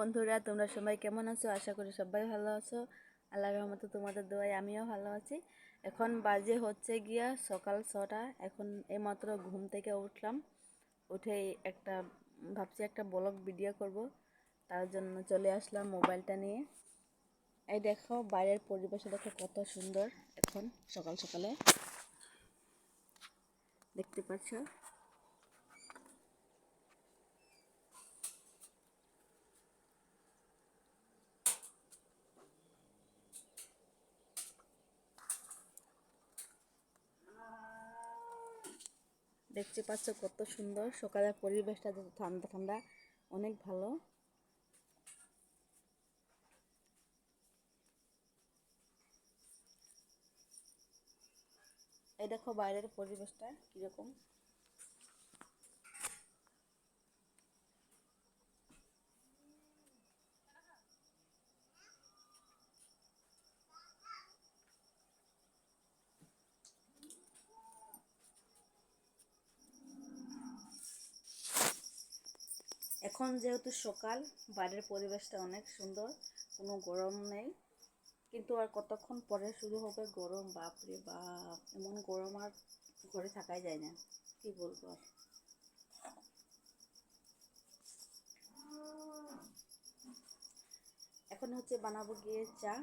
বন্ধুরা, তোমরা সবাই কেমন আছো? আশা করি সবাই ভালো আছো। আল্লাহ রহমতে তোমাদের দোয়ায় আমিও ভালো আছি। এখন বাজে হচ্ছে গিয়া সকাল ছটা। এখন এইমাত্র ঘুম থেকে উঠলাম। উঠে একটা, ভাবছি একটা ব্লগ ভিডিও করব। তার জন্য চলে আসলাম মোবাইলটা নিয়ে। এই দেখো, বাইরের পরিবেশ দেখো কত সুন্দর। এখন সকাল সকালে দেখতে পাচ্ছ। দেখতে পাচ্ছ কত সুন্দর। সকালের পরিবেশটা ঠান্ডা ঠান্ডা, অনেক ভালো। এই দেখো বাইরের পরিবেশটা কীরকম। এখন যেহেতু সকাল, বাইরের পরিবেশটা অনেক সুন্দর, কোনো গরম নেই। কিন্তু আর কতক্ষণ পরে শুরু হবে গরম, বাপরে বাপ, এমন গরম আর ঘরে থাকাই যায় না। কি বলব আর? এখন হচ্ছে বানাবো গিয়ে চা।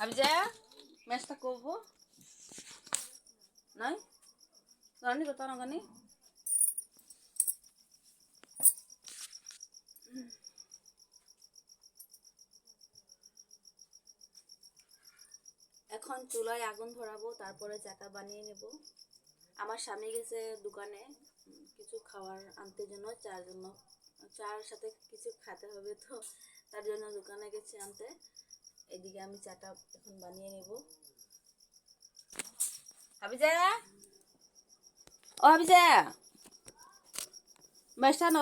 আবিজা ম্যাচটা করব। নয় রানি কত নাগানি এখন চুলায় আগুন ধরাবো, তারপরে চাটা বানিয়ে নেব। আমার স্বামী গেছে দোকানে কিছু খাবার আনতে জন্য, চার জন্য। চার সাথে কিছু খেতে হবে তো, তার জন্য দোকানে গেছে আনতে। এদিকে আমি চাটা এখন বানিয়ে নেব। ও হাবিজা বাইশটা না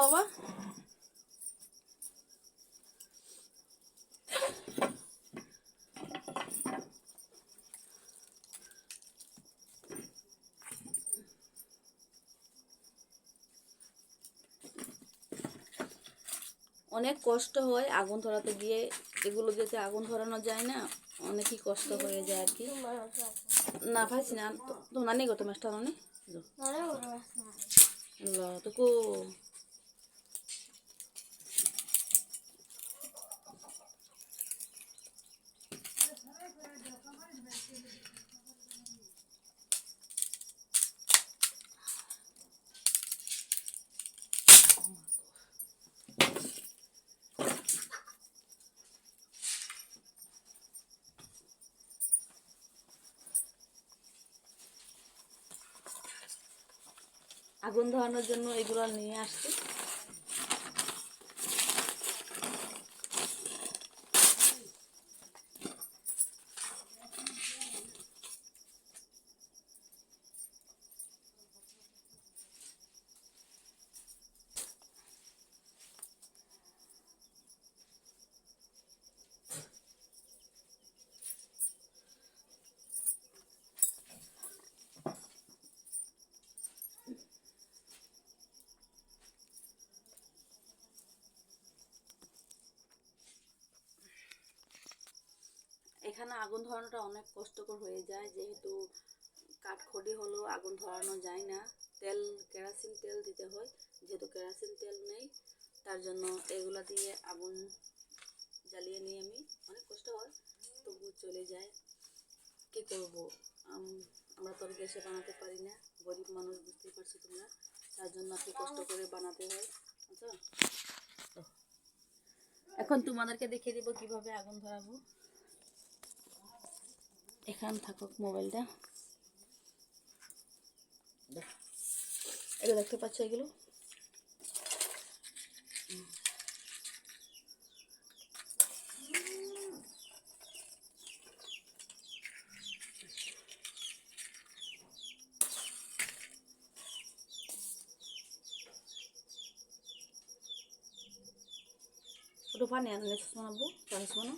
অনেক কষ্ট হয় আগুন ধরাতে গিয়ে। এগুলো যাতে আগুন ধরানো যায় না অনেকই কষ্ট হয়ে যায় আর কি। না ভাইছি না তো- তো নানি গো তোমার নানি তোকু আগুন ধরানোর জন্য এগুলো নিয়ে আসছি। এখানে আগুন ধরানোটা অনেক কষ্টকর হয়ে যায় যেহেতু কাঠখড়ি হলেও আগুন ধরানো যায় না। তেল কেরাসিন তেল দিতে হয় যেহেতু কেরাসিন তেল নেই তার জন্য এগুলা দিয়ে আগুন জ্বালিয়ে নিই আমি অনেক কষ্ট হয় তবু চলে যায়। কি করব? আমরা তো গ্যাসে বানাতে পারি না গরিব মানুষ বুঝতেই পারছ তোমরা তার জন্য একটু কষ্ট করে বানাতে হয় বুঝছ? এখন তোমাদেরকে দেখিয়ে দিব কীভাবে আগুন ধরাবো। এখান থাকুক মোবাইলটা। এগুলো দেখতে পাচ্ছ এগুলো? রূপা নেন সোনাবো তাহলে শোনো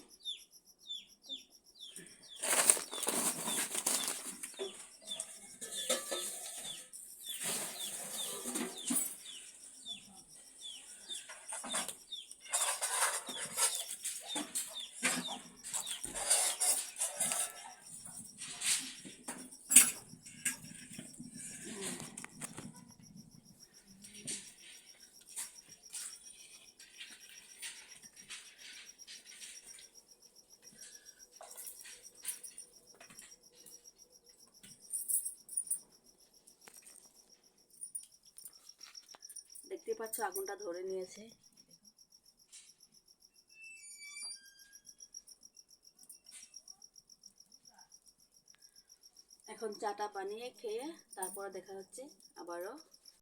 দেখতে পাচ্ছ আগুনটা ধরে নিয়েছে। এখন চাটা বানিয়ে খেয়ে তারপরে দেখা হচ্ছে আবারও।